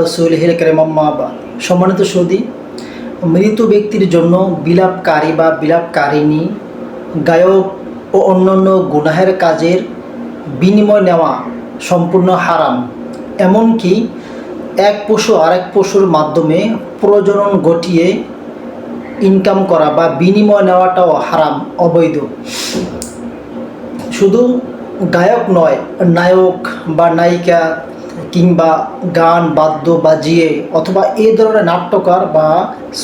রসুল সম্মানিত সৌদি মৃত ব্যক্তির জন্য বিলাপকারী বা বিলাপকারিণী, গায়ক ও অন্যান্য গুনাহের কাজের বিনিময় নেওয়া সম্পূর্ণ হারাম। এমনকি এক পশু আরেক পশুর মাধ্যমে প্রজনন ঘটিয়ে ইনকাম করা বা বিনিময় নেওয়াটাও হারাম, অবৈধ। শুধু গায়ক নয়, নায়ক বা নায়িকা কিংবা গান, বাদ্য বাজিয়ে অথবা এই ধরনের নাট্যকার বা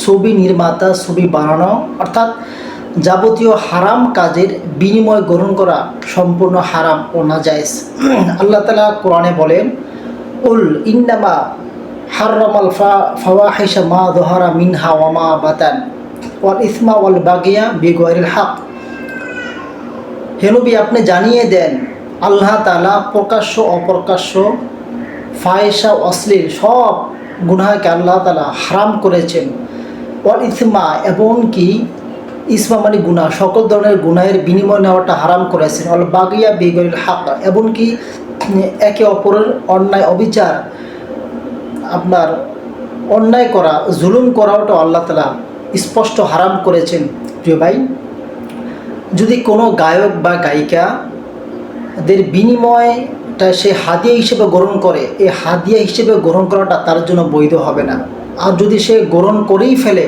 ছবি নির্মাতা, ছবি বানানো, অর্থাৎ যাবতীয় হারাম কাজের বিনিময় গ্রহণ করা সম্পূর্ণ হারাম ও নাজায়েজ। আল্লাহ তালা কোরআনে বলেন, উল ইন্নামা হার্রমাল ফা, ফাওয়াহিশা মা দোহারা মিনহা ওয়ামা বাতান ওয়াল ইসমা ওয়াল বাগিয়া বিগয়ের হাক। হেনবি আপনি জানিয়ে দেন, আল্লাহ তালা প্রকাশ্য অপ্রকাশ্য ফায়সা অশ্লীল সব গুনাহকে আল্লাহ তালা হারাম করেছেন। ওয়াল ইসমা এবং কি ইসমা মানে গুনাহ, সকল ধরনের গুনাহের বিনিময় নেওয়াটা হারাম করেছেন। অল বাগিয়া বেগরিল হাক এবং কি একে অপরের অন্যায় অবিচার, আপনার অন্যায় করা, জুলুম করাওটা আল্লাহ তালা স্পষ্ট হারাম করেছেন। প্রিয় ভাই, যদি কোনো গায়ক বা গায়িকা দের বিনিময়টা সে হাদিয়া হিসেবে গ্রহণ করে এই হাদিয়া হিসেবে গ্রহণ করাটা তার জন্য বৈধ হবে না। আর যদি সে গ্রহণ করেই ফেলে,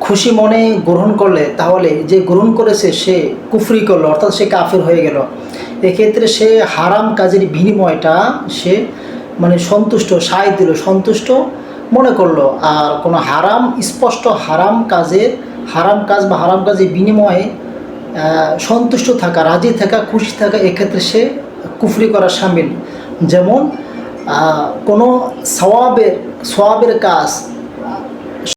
খুশি মনে গ্রহণ করলে, তাহলে যে গ্রহণ করেছে সে কুফরি করল, অর্থাৎ সে কাফের হয়ে গেল। এক্ষেত্রে সে হারাম কাজের বিনিময়টা সে মানে সন্তুষ্ট, সায় দিল, সন্তুষ্ট মনে করল। আর কোনো হারাম, স্পষ্ট হারাম কাজের, হারাম কাজ বা হারাম কাজের বিনিময়ে সন্তুষ্ট থাকা, রাজি থাকা, খুশি থাকা, এক্ষেত্রে সে কুফরি করা সামিল। যেমন কোনো সওয়াবের সওয়াবের কাজ